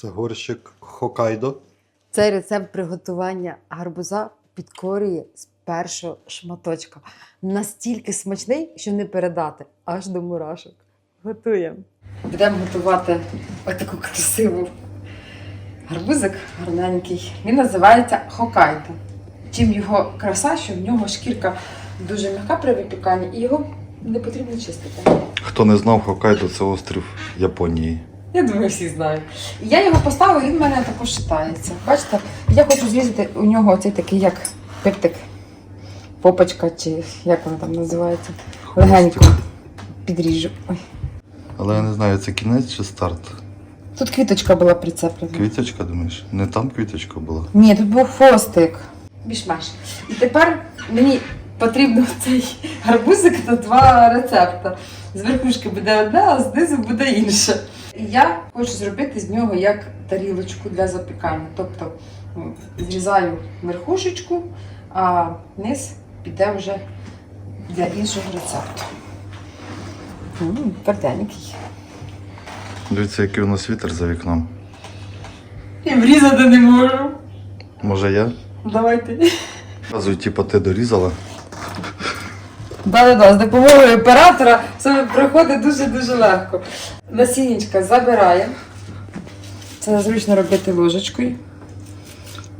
Це горщик Хокайдо. Цей рецепт приготування гарбуза підкорює з першого шматочка. Настільки смачний, що не передати аж до мурашок. Готуємо. Будемо готувати отаку красиву гарбузик гарненький. Він називається Хокайдо. Чим його краса, що в нього шкірка дуже м'яка при випіканні, і його не потрібно чистити. Хто не знав, Хокайдо це острів Японії. Я думаю, всі знають. Я його поставила, він в мене також шатається. Бачите, я хочу зрізати у нього оцей такий, як пиптик, попочка, чи як воно там називається. Легенько підріжу. Ой. Але я не знаю, це кінець чи старт. Тут квіточка була прицеплена. Квіточка, думаєш? Не там квіточка була. Ні, тут був хвостик. Більш-менш. І тепер мені потрібно цей гарбузик на два рецепти. З верхушки буде одне, а знизу буде інше. І я хочу зробити з нього як тарілочку для запікання. Тобто м, зрізаю верхушечку, а низ піде вже для іншого рецепту. М, Тверденький. Дивіться, який у нас вітер за вікном. І врізати не можу. Може я? Давайте. Разу, типу, ти дорізала. Да, да, да, з допомогою оператора все проходить дуже-дуже легко. Насіннячка забираємо. Це зручно робити ложечкою.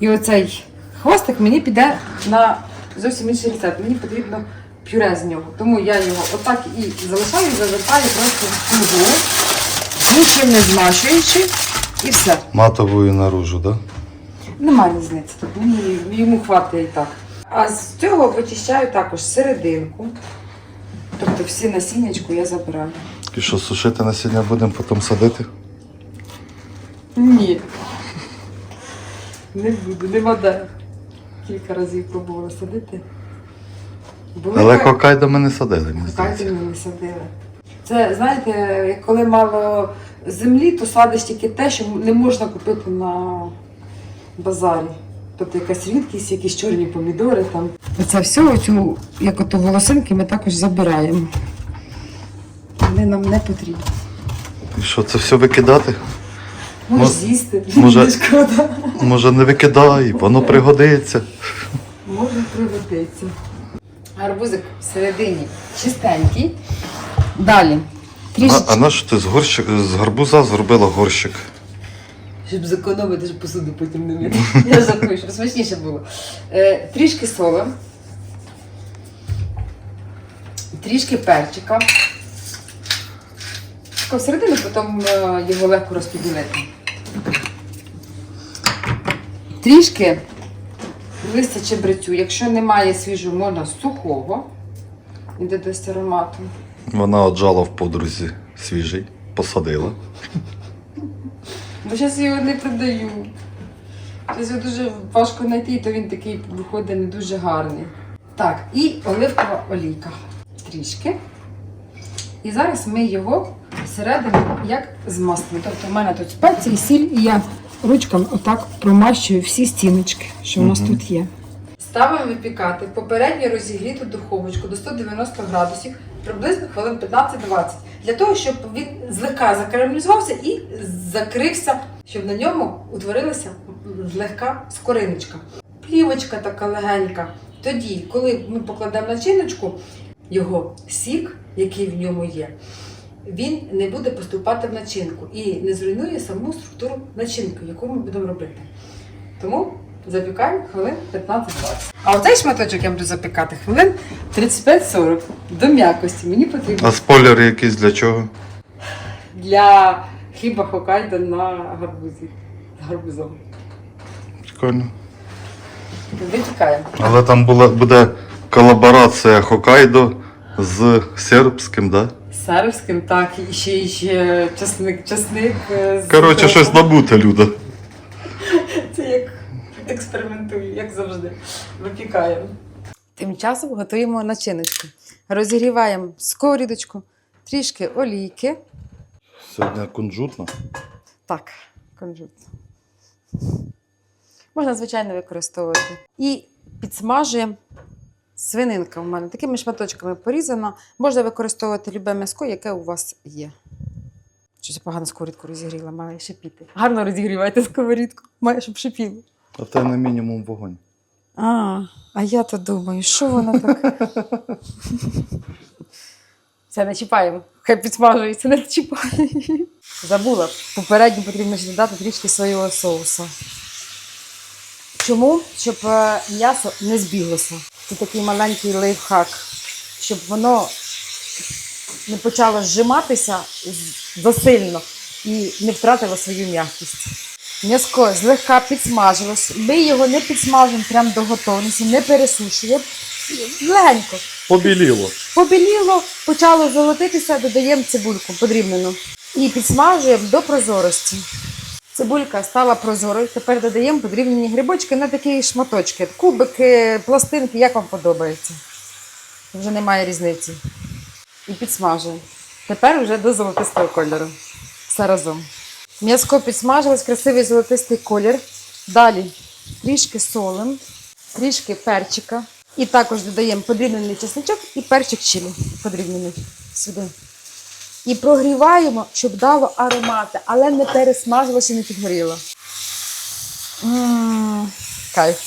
І оцей хвостик мені піде на зовсім інший рецепт. Мені потрібно пюре з нього. Тому я його отак і залишаю, завертаю просто в кругу, нічим не змащуючи, і все. Матовою наружу, так? Да? Немає різниці. тут, Мені йому хватить і так. А з цього вичищаю також серединку. Тобто всі насіннячку я забираю. І що, сушити насіння будемо, потім садити? Ні. Не буду, нема де. Кілька разів пробувала садити. Були Але так, Хокайдо ми не садили, мені здається. ми не садили. Це, знаєте, коли мало землі, то садиш тільки те, що не можна купити на базарі. Тобто якась рідкість, якісь чорні помідори там. Оце все, оцю, як ото волосинки, ми також забираємо. Вони нам не потрібні. І що, це все викидати? Можеш Мож- з'їсти, може- не шкода. Може не викидай, воно пригодиться. Можна пригодиться. Гарбузик всередині чистенький. Далі. А, Трішечки. а на що ти з, горщик, з гарбуза зробила горщик? Щоб зекономити, щоб посуду потім не мити. Я жартую, щоб смачніше було. Е, трішки соли. Трішки перчика. Тако всередину, потім е, його легко розподілити. Трішки листя чебрецю. Якщо немає свіжого, можна сухого. Він додасть аромату. Вона отжала в подрузі свіжий, посадила. Бо зараз його не продаю. Зараз його дуже важко знайти, то він такий виходить не дуже гарний. Так, і оливкова олійка. Трішки. І зараз ми його всередину як змастимо. Тобто в мене тут спеції, сіль, і я ручками отак промащую всі стіночки, що в нас тут є. Ставимо випікати в попередньо розігріту духовочку до 190 градусів приблизно хвилин 15-20. Для того, щоб він злегка закарамелізувався і закрився, щоб на ньому утворилася злегка скориночка. Плівочка така легенька. Тоді, коли ми покладемо начиночку, його сік, який в ньому є, він не буде поступати в начинку і не зруйнує саму структуру начинки, яку ми будемо робити. Тому запікаємо хвилин 15-20. А оцей шматочок я буду запікати хвилин 35-40 до м'якості. Мені потрібно А спойлер якийсь для чого? для хліба хокайдо на гарбузі. З гарбузом. Прикольно. Випікаємо. Але там була, буде колаборація Хокайдо з сербським, да? З сербським, так, і ще, і ще часник, часник. е, з Коротше, щось набуте, Люда. Це як завжди. Випікаємо. Тим часом готуємо начиночку. Розігріваємо сковорідочку, трішки олійки. Сьогодні кунжутно. Так, кунжут. Можна, звичайно, використовувати. І підсмажуємо свининка у мене. Такими шматочками порізана. Можна використовувати любе м'яско, яке у вас є. Щось я погано сковорідку розігріла, має шипіти. Гарно розігрівайте сковорідку, має, щоб шипіло. А в тебе на мінімум вогонь. А, а я то думаю, що воно так. Це не чіпаємо. Хай підсмажується, не чіпаємо. Забула. Попередньо потрібно ще додати трішки соєвого соусу. Чому? Щоб е, м'ясо не збіглося. Це такий маленький лайфхак, щоб воно не почало зжиматися засильно і не втратило свою м'якість. М'язко злегка підсмажилось. Ми його не підсмажимо прямо до готовності, не пересушуємо. Легенько. Побіліло. Побіліло, почало золотитися, додаємо цибульку подрібнену. І підсмажуємо до прозорості. Цибулька стала прозорою. Тепер додаємо подрібнені грибочки на такі шматочки, кубики, пластинки, як вам подобається. Вже немає різниці. І підсмажуємо. Тепер вже до золотистого кольору. Все разом. М'язко підсмажилось, красивий золотистий колір. Далі трішки солим, трішки перчика. І також додаємо подрібнений чесничок і перчик чилі подрібнений сюди. І прогріваємо, щоб дало аромати, але не пересмажилося і не підгоріло. М, Кайф.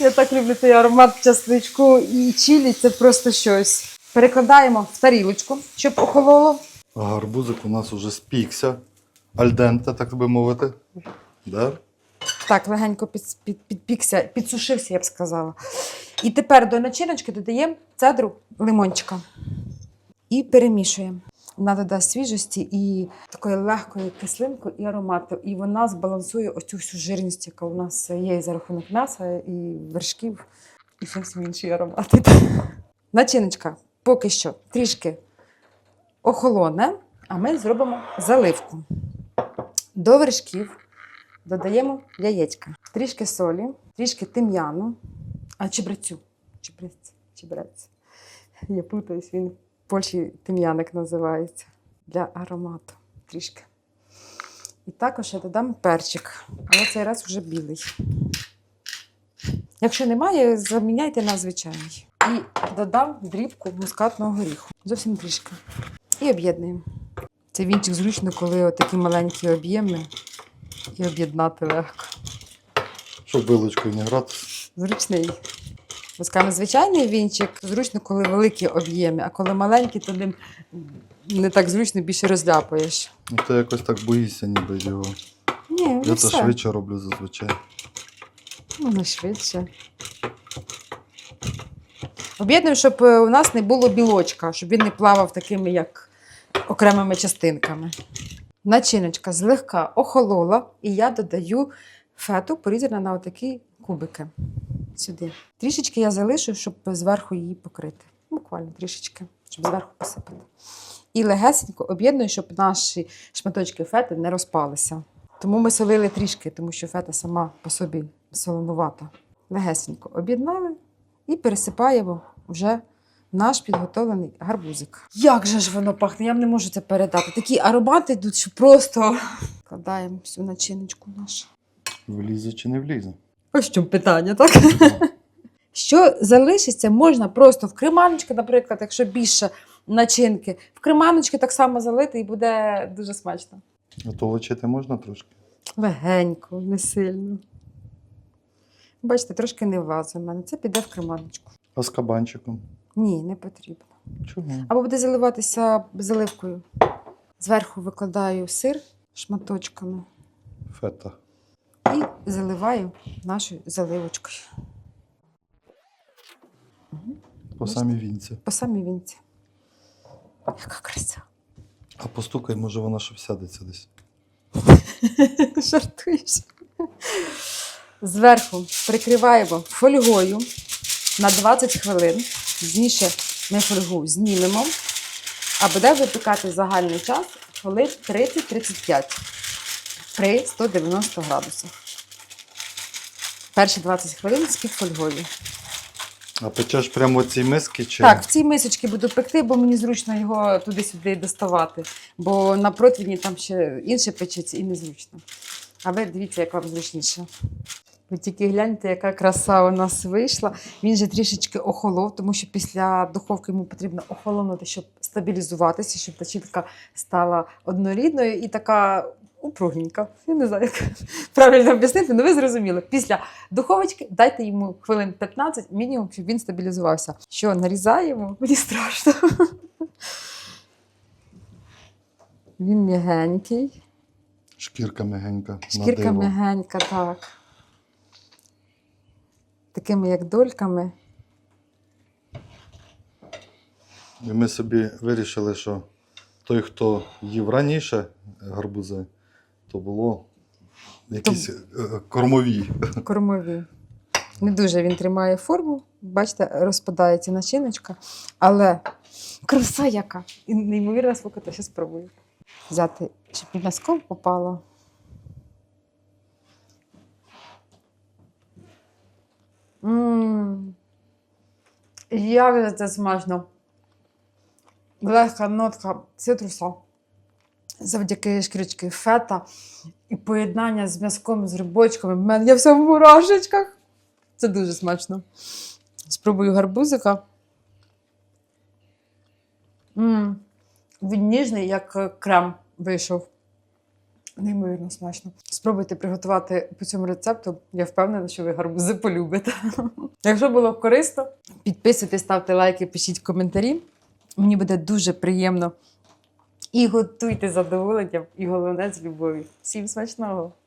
Я так люблю цей аромат чесничку і чилі, це просто щось. Перекладаємо в тарілочку, щоб охололо. Гарбузик у нас уже спікся. Альденте, так би мовити. Да? Так, легенько під, під, підпікся, підсушився, я б сказала. І тепер до начиночки додаємо цедру лимончика і перемішуємо. Вона додасть свіжості і такої легкої кислинки і аромату. І вона збалансує оцю всю жирність, яка у нас є за рахунок м'яса і вершків, і зовсім інші аромати. Начиночка поки що трішки охолоне, а ми зробимо заливку. До вершків додаємо яєчка, трішки солі, трішки тим'яну, а чебрецю. Чебрець, чебрець. Я плутаюсь, він в Польщі тим'яник називається для аромату. Трішки. І також я додам перчик, але цей раз вже білий. Якщо немає, заміняйте на звичайний. І додам дрібку мускатного горіху. Зовсім трішки. І об'єднуємо. Це вінчик зручно, коли такі маленькі об'єми і об'єднати легко. Щоб вилочкою не грати. Зручний. Бо скажімо, звичайний вінчик зручно, коли великі об'єми, а коли маленькі, то ним не так зручно більше розляпаєш. Ну, ти якось так боїшся, ніби його. Ні, Я вже це все. швидше роблю зазвичай. Можна швидше. Об'єднуємо, щоб е, у нас не було білочка, щоб він не плавав такими, як окремими частинками. Начиночка злегка охолола, і я додаю фету, порізану на отакі кубики. Сюди. Трішечки я залишу, щоб зверху її покрити. Буквально трішечки, щоб зверху посипати. І легесенько об'єдную, щоб наші шматочки фети не розпалися. Тому ми солили трішки, тому що фета сама по собі солонувата. Легесенько об'єднали і пересипаємо вже наш підготовлений гарбузик. Як же ж воно пахне? Я вам не можу це передати. Такі аромати йдуть, що просто вкладаємо всю начиночку нашу. Влізе чи не влізе? Ось в чому питання, так? Що залишиться, можна просто в креманочки, наприклад, якщо більше начинки, в креманочки так само залити і буде дуже смачно. А то лочити можна трошки? Легенько, не сильно. Бачите, трошки не влазить в мене. Це піде в креманочку. А з кабанчиком? Ні, не потрібно. Чого? Або буде заливатися заливкою. Зверху викладаю сир шматочками Фета. і заливаю нашою заливочкою. По самій вінці. По самій вінці. Яка краса. А постукай, може вона щоб сядеться десь. Жартуєш. Зверху прикриваємо фольгою на 20 хвилин. Пізніше ми фольгу знімемо, а буде випікати загальний час хвилин 30-35 при 190 градусах. Перші 20 хвилин з-під фольгою. А печеш прямо ці миски чи? Так, в цій мисочці буду пекти, бо мені зручно його туди-сюди доставати. Бо на противні там ще інше печеться і незручно. А ви дивіться, як вам зручніше. Ви тільки гляньте, яка краса у нас вийшла. Він же трішечки охолов, тому що після духовки йому потрібно охолонути, щоб стабілізуватися, щоб начинка стала однорідною і така упругненька. Я не знаю, як правильно об'яснити, але ви зрозуміли. Після духовочки дайте йому хвилин 15 мінімум, щоб він стабілізувався. Що, нарізаємо? Мені страшно. Він м'ягенький. Шкірка мягенька. Шкірка м'ягенька, так. Такими як дольками. І ми собі вирішили, що той, хто їв раніше гарбузи, то було якісь е, кормові. кормові. Не дуже він тримає форму. Бачите, розпадається начиночка. Але краса яка! І неймовірна смакота, ще спробую. Взяти, щоб під м'язком попало. Як же це смачно. Легка нотка цитруса завдяки шкірочки фета і поєднання з м'язком, з грибочками. В мене я вся в мурашечках. Це дуже смачно. Спробую гарбузика. м Він ніжний, як крем вийшов. Неймовірно смачно. Спробуйте приготувати по цьому рецепту. Я впевнена, що ви гарбузи полюбите. Якщо було корисно, підписуйтесь, ставте лайки, пишіть коментарі. Мені буде дуже приємно. І готуйте задоволенням, і головне з любов'ю. Всім смачного!